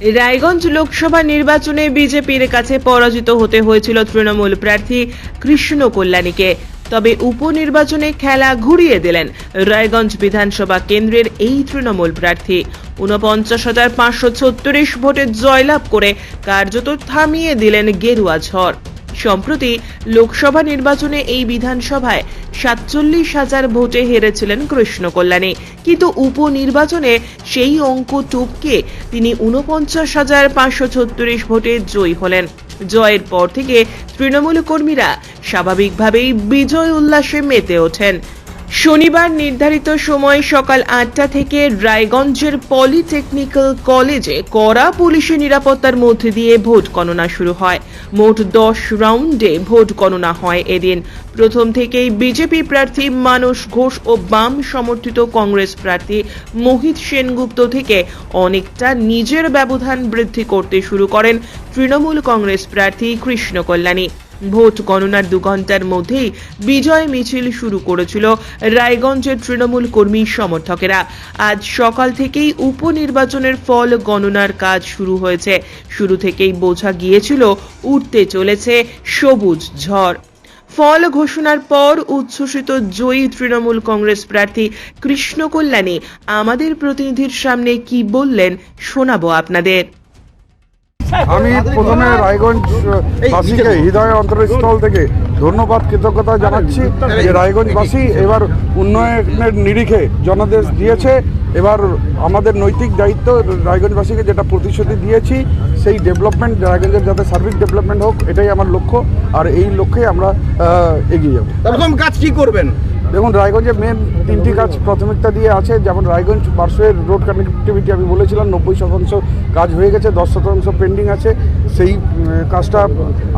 রায়গঞ্জ লোকসভা নির্বাচনে বিজেপির কাছে পরাজিত হতে হয়েছিল তৃণমূল প্রার্থী কৃষ্ণ কল্যাণীকে। তবে উপনির্বাচনে খেলা ঘুরিয়ে দিলেন রায়গঞ্জ বিধানসভা কেন্দ্রের এই তৃণমূল প্রার্থী। ঊনপঞ্চাশ হাজার পাঁচশো ভোটে জয়লাভ করে কার্যত থামিয়ে দিলেন গেরুয়া ঝড়। সম্প্রতি লোকসভা নির্বাচনে এই বিধানসভায় সাতচল্লিশ হাজার ভোটে হেরেছিলেন কৃষ্ণ কল্যাণী কিন্তু উপনির্বাচনে সেই অঙ্ক টুপকে তিনি উনপঞ্চাশ হাজার পাঁচশো ছত্রিশ ভোটে জয়ী হলেন। জয়ের পর থেকে তৃণমূল কর্মীরা স্বাভাবিকভাবেই বিজয় উল্লাসে মেতে ওঠেন। শনিবার নির্ধারিত সময় সকাল আটটা থেকে রায়গঞ্জের পলিটেকনিক্যাল কলেজে কড়া পুলিশের নিরাপত্তার মধ্যে দিয়ে ভোট গণনা শুরু হয়। মোট দশ রাউন্ডে ভোট গণনা হয় এদিন। প্রথম থেকেই বিজেপি প্রার্থী মানস ঘোষ ও বাম সমর্থিত কংগ্রেস প্রার্থী মোহিত সেনগুপ্ত থেকে অনেকটা নিজের ব্যবধান বৃদ্ধি করতে শুরু করেন তৃণমূল কংগ্রেস প্রার্থী কৃষ্ণ কল্যাণী ভোট গণনার দু ঘণ্টার মধ্যেই বিজয় মিছিল শুরু করেছিল রায়গঞ্জের তৃণমূল কর্মী সমর্থকেরা। আজ সকাল থেকেই উপনির্বাচনের ফল গণনার কাজ শুরু হয়েছে। শুরু থেকেই বোঝা গিয়েছিল, উঠতে চলেছে সবুজ ঝড়। ফল ঘোষণার পর উচ্ছ্বসিত জয়ী তৃণমূল কংগ্রেস প্রার্থী কৃষ্ণ কল্যাণী আমাদের প্রতিনিধির সামনে কি বললেন শোনাবো আপনাদের। আমি প্রথমে রায়গঞ্জ বাসীকে হৃদয় অন্তরস্থল থেকে ধন্যবাদ কৃতজ্ঞতা জানাচ্ছি যে রায়গঞ্জবাসী এবার উন্নয়নের নিরিখে জনাদেশ দিয়েছে। এবার আমাদের নৈতিক দায়িত্ব রায়গঞ্জবাসীকে যেটা প্রতিশ্রুতি দিয়েছি সেই ডেভেলপমেন্ট রায়গঞ্জের যাতে সার্বিক ডেভেলপমেন্ট হোক এটাই আমার লক্ষ্য। আর এই লক্ষ্যে আমরা এগিয়ে যাব। প্রথম কাজ কি করবেন? দেখুন, রায়গঞ্জে মেন তিনটি কাজ প্রাথমিকতা দিয়ে আছে। যেমন রায়গঞ্জ পার্শ্বের রোড কানেক্টিভিটি আমি বলেছিলাম, নব্বই শতাংশ কাজ হয়ে গেছে, দশ শতাংশ পেন্ডিং আছে। সেই কাজটা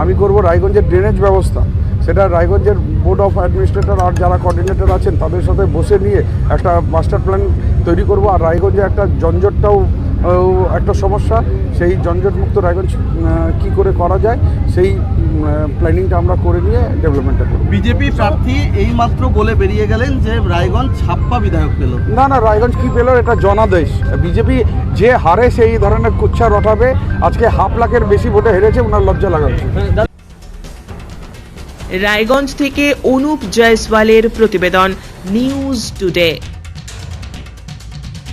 আমি করব রায়গঞ্জের ড্রেনেজ ব্যবস্থা। সেটা রায়গঞ্জের বোর্ড অফ অ্যাডমিনিস্ট্রেটর আর যারা কোঅর্ডিনেটর আছেন, তাদের সাথে বসে নিয়ে একটা মাস্টার প্ল্যান তৈরি করব। আর রায়গঞ্জে একটা জঞ্জটটাও একটা সমস্যা, সেই জঞ্জটমুক্ত রায়গঞ্জ কী করে করা যায়, সেই প্ল্যানিংটা আমরা করে নিয়ে ডেভেলপমেন্টটা করব। বিজেপি প্রার্থী এইমাত্র বলে বেরিয়ে গেলেন যে রায়গঞ্জ ছাপ্পা বিধায়ক পেল। না না রায়গঞ্জ কি পেল? এটা জনাদেশ। বিজেপি যে হারে সেই ধরনের কুচ্ছা রটাবে আজকে হাফ লাখের বেশি ভোটে হেরেছে ওনার লজ্জা লাগাচ্ছে। রায়গঞ্জ থেকে অনুপ জয়সওয়ালের প্রতিবেদন নিউজ টুডে।